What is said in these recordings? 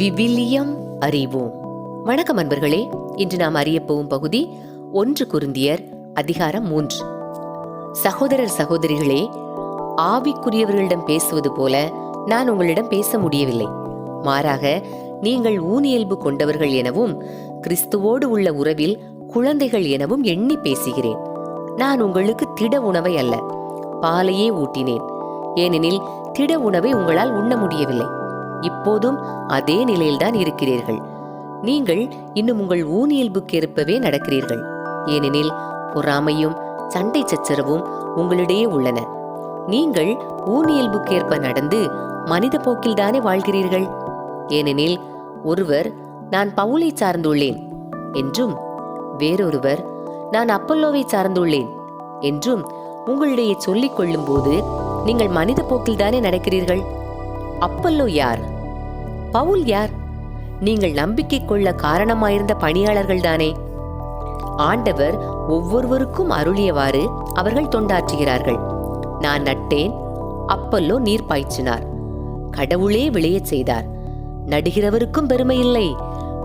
விவிலியம் அறிவோம். வணக்கம் அன்பர்களே இன்று நாம் அறியப் போகும் பகுதி ஒன்று குருந்தியர் அதிகாரம் மூன்று. சகோதரர் சகோதரிகளே ஆவிக்குரியவர்களிடம் பேசுவது போல நான் உங்களிடம் பேச முடியவில்லை. மாறாக நீங்கள் ஊனியல்பு கொண்டவர்கள் எனவும் கிறிஸ்துவோடு உள்ள உறவில் குழந்தைகள் எனவும் எண்ணி பேசுகிறேன். நான் உங்களுக்கு திட உணவை அல்ல பாலையே ஊட்டினேன். ஏனெனில் திட உணவை உங்களால் உண்ண முடியவில்லை. இப்போதும் அதே நிலையில்தான் இருக்கிறீர்கள். நீங்கள் இன்னும் உங்கள் ஊனியல்புக்கேற்பவே நடக்கிறீர்கள். ஏனெனில் பொறாமையும் சண்டை சச்சரவும் உங்களிடையே உள்ளன. நீங்கள் ஊனியல்புக்கேற்ப நடந்து மனித போக்கில்தானே வாழ்கிறீர்கள்? ஏனெனில் ஒருவர் நான் பவுலை சார்ந்துள்ளேன் என்றும் வேறொருவர் நான் அப்பல்லோவை சார்ந்துள்ளேன் என்றும் உங்களிடையே சொல்லிக் கொள்ளும்போது நீங்கள் மனித போக்கில்தானே நடக்கிறீர்கள்? அப்பல்லோ யார்? பவுல் யார்? நீங்கள் நம்பிக்கை கொள்ள காரணமாயிருந்த பணியாளர்கள் தானே ஆண்டவர் ஒவ்வொருவருக்கும் அருளியவாறு அவர்கள் தொண்டாற்றுகிறார்கள். நான் நட்டேன் அப்பல்லோ நீர் பாய்ச்சினார். கடவுளே விளையச் செய்தார். நடுகிறவருக்கும் பெருமை இல்லை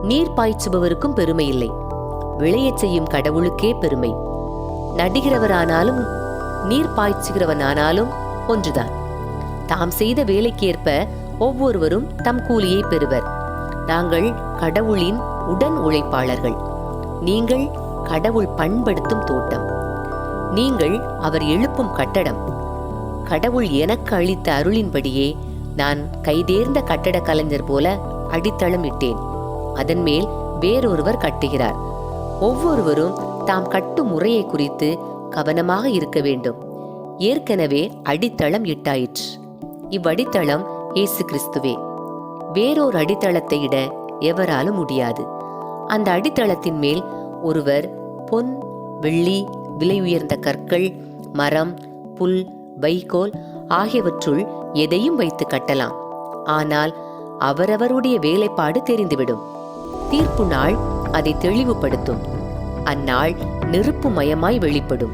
நீர் பாய்ச்சுபவருக்கும் பெருமை இல்லை விளையச் செய்யும் கடவுளுக்கே பெருமை. நடுகிறவரானாலும் நீர் பாய்ச்சுகிறவனானாலும் ஒன்றுதான். தாம் செய்த வேலைக்கேற்ப ஒவ்வொருவரும் தம் கூலியை பெறுவர். நாங்கள் கடவுளின் உடன் உழைப்பாளர்கள். நீங்கள் கடவுள் பண்படுத்தும் தோட்டம். நீங்கள் அவர் எழுப்பும் கட்டடம். கடவுள் எனக்கு அளித்த அருளின்படியே நான் கைதேர்ந்த கட்டட கலைஞர் போல அடித்தளம் இட்டேன். அதன் மேல் வேறொருவர் கட்டுகிறார். ஒவ்வொருவரும் தாம் கட்டும் முறையை குறித்து கவனமாக இருக்க வேண்டும். ஏற்கனவே அடித்தளம் இட்டாயிற்று. இவ்வடித்தளம் இயேசு கிறிஸ்துவே வேறொரு அடித்தளத்தை இட எவராலும் முடியாது. அந்த அடித்தளத்தின் மேல் ஒருவர் பொன் வெள்ளி விலை உயர்ந்த கற்கள் மரம் புல் வைகோல் ஆகியவற்றுள் எதையும் வைத்து கட்டலாம். ஆனால் அவரவருடைய வேலைப்பாடு தெரிந்துவிடும். தீர்ப்பு நாள் அதை தெளிவுபடுத்தும். அந்நாள் நெருப்பு மயமாய் வெளிப்படும்.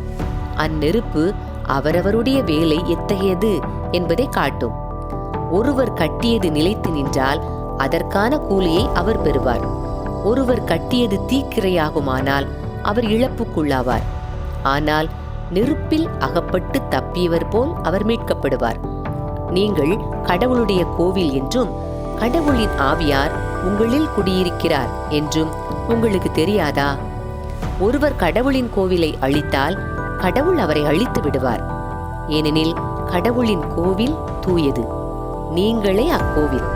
அந்நெருப்பு அவரவருடைய வேலை எத்தகையது என்பதை காட்டும். ஒருவர் கட்டியது நிலைத்து நின்றால் அதற்கான கூலியை அவர் பெறுவார். ஒருவர் கட்டியது தீக்கிரையாகுமானால் அவர் இழப்புக்குள்ளாவார். ஆனால் நெருப்பில் அகப்பட்டு தப்பியவர் போல் அவர் மீட்கப்படுவார். நீங்கள் கடவுளுடைய கோவில் என்றும் கடவுளின் ஆவியார் உங்களில் குடியிருக்கிறார் என்றும் உங்களுக்கு தெரியாதா? ஒருவர் கடவுளின் கோவிலை அழித்தால் கடவுள் அவரை அழித்து விடுவார். ஏனெனில் கடவுளின் கோவில் தூயது. நீங்களே அக்கோவில்.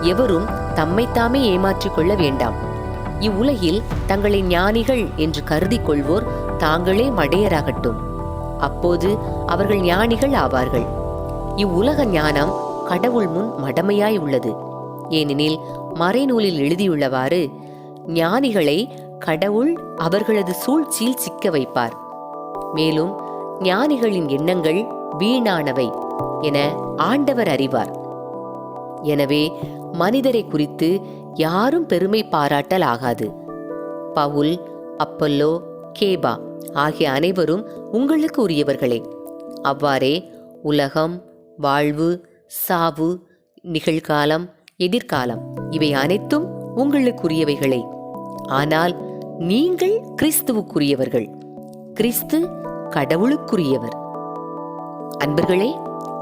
எவரும் தம்மைத்தாமே ஏமாற்றிக் கொள்ள வேண்டாம். இவ்வுலகில் தங்களை ஞானிகள் என்று கருதி கொள்வோர் தாங்களே மடையராகட்டும். அப்போது அவர்கள் ஞானிகள் ஆவார்கள். இவ்வுலக ஞானம் கடவுள் முன் மடமையாய் உள்ளது. ஏனெனில் மறைநூலில் எழுதியுள்ளவாறு ஞானிகளை கடவுள் அவர்களது சூழ்ச்சியில் சிக்க வைப்பார். மேலும் ஞானிகளின் எண்ணங்கள் வீணானவை. என ஆண்டவர் அறிவார். எனவே மனிதரை குறித்து யாரும் பெருமை பாராட்டல் ஆகாது. பவுல் அப்பல்லோ கேபா ஆகிய அனைவரும் உங்களுக்கு உரியவர்களே. அவ்வாறே உலகம் வாழ்வு சாவு நிகழ்காலம் எதிர்காலம் இவை அனைத்தும் உங்களுக்குரியவைகளே. ஆனால் நீங்கள் கிறிஸ்துவுக்குரியவர்கள். கிறிஸ்து கடவுளுக்குரியவர். அன்பர்களே